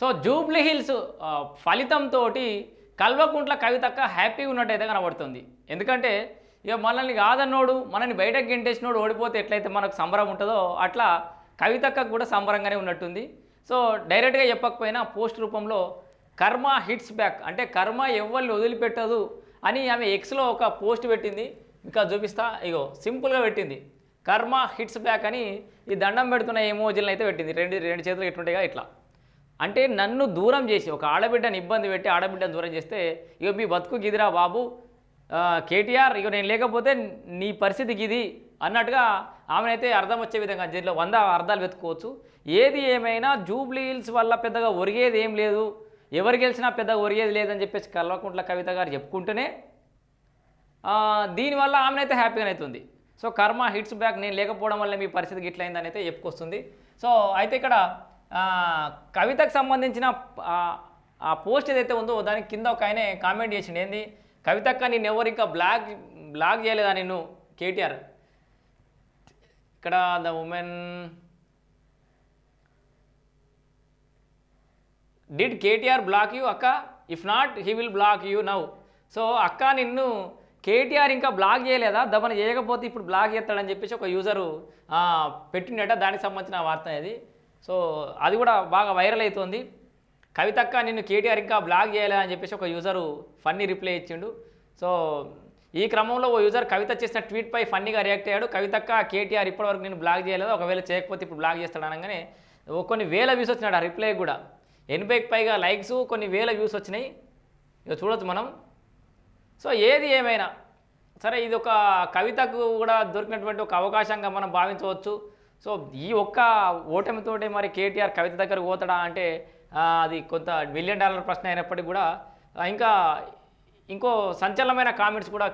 So Jubilee Hills ఫలితంతో కల్వకుంట్ల కవితక్క హ్యాపీగా ఉన్నట్టయితే కనబడుతుంది. ఎందుకంటే ఇక మనల్ని కాదన్నోడు మనల్ని బయటకు గెంటేసినోడు ఓడిపోతే ఎట్లయితే మనకు సంబరం ఉంటుందో అట్లా కవితక్క కూడా సంబరంగానే ఉన్నట్టుంది. సో డైరెక్ట్గా చెప్పకపోయినా పోస్ట్ రూపంలో కర్మ హిట్స్ బ్యాక్ అంటే కర్మ ఎవరిని వదిలిపెట్టదు అని ఆమె ఎక్స్లో ఒక పోస్ట్ పెట్టింది. ఇంకా చూపిస్తా ఇగో సింపుల్గా పెట్టింది. కర్మ హిట్స్ బ్యాక్ అని ఈ దండం పెడుతున్న ఎమోజీలను అయితే పెట్టింది. రెండు రెండు చేతులు ఎట్లుంటాయిగా ఇట్లా. అంటే నన్ను దూరం చేసి ఒక ఆడబిడ్డను ఇబ్బంది పెట్టి ఆడబిడ్డను దూరం చేస్తే ఇక మీ బతుకు గిదిరా బాబు. కేటీఆర్ ఇక నేను లేకపోతే నీ పరిస్థితి గిది అన్నట్టుగా ఆమెనైతే అర్థం వచ్చే విధంగా దీంట్లో వంద అర్థాలు వెతుక్కోవచ్చు. ఏది ఏమైనా జూబ్లీ హిల్స్ వల్ల పెద్దగా ఒరిగేది ఏం లేదు. ఎవరు గెలిచినా పెద్దగా ఒరిగేది లేదని చెప్పేసి కల్వకుంట్ల కవిత గారు చెప్పుకుంటూనే దీనివల్ల ఆమెనైతే హ్యాపీగా అవుతుంది. సో కర్మ హిట్స్ బ్యాక్ నేను లేకపోవడం వల్ల మీ పరిస్థితి గిట్లయిందని అయితే చెప్పుకొస్తుంది. సో అయితే ఇక్కడ కవితకు సంబంధించిన ఆ, పోస్ట్ ఏదైతే ఉందో దానికి కింద ఒక ఆయన కామెంట్ చేసిండు. ఏంది? కవితక్క నేను ఎవరు ఇంకా బ్లాక్ బ్లాక్ చేయలేదా నిన్ను కేటీఆర్? ఇక్కడ the women did KTR block you అక్క? If not he will block you now. So అక్క నిన్ను కేటీఆర్ ఇంకా బ్లాక్ చేయలేదా? దమన చేయకపోతే ఇప్పుడు బ్లాక్ చేస్తాడని చెప్పేసి ఒక యూజరు పెట్టిండట. దానికి సంబంధించిన వార్త ఇది. సో అది కూడా బాగా వైరల్ అవుతుంది. కవితక్క నిన్ను కేటీఆర్ ఇంకా బ్లాక్ చేయలేదా అని చెప్పేసి ఒక యూజరు ఫన్నీ రిప్లై ఇచ్చిండు. సో ఈ క్రమంలో ఓ యూజర్ కవిత చేసిన ట్వీట్పై ఫన్నీగా రియాక్ట్ అయ్యాడు. కవితక్క కేటీఆర్ ఇప్పటివరకు నేను బ్లాక్ చేయలేదు. ఒకవేళ చేయకపోతే ఇప్పుడు బ్లాక్ చేస్తాడు అనగానే ఓ కొన్ని వేల వ్యూస్ వచ్చినాడు ఆ రిప్లై కూడా. ఎనభైకి పైగా లైక్స్ కొన్ని వేల వ్యూస్ వచ్చినాయి. ఇక చూడొచ్చు మనం. సో ఏది ఏమైనా సరే ఇది ఒక కవితకు కూడా దొరికినటువంటి ఒక అవకాశంగా మనం భావించవచ్చు. సో ఈ ఒక్క ఓటమితోటే మరి కేటీఆర్ కవిత దగ్గర పోతాడా అంటే అది కొంత మిలియన్ డాలర్ ప్రశ్న అయినప్పటికీ కూడా ఇంకా ఇంకో సంచలనమైన కామెంట్స్ కూడా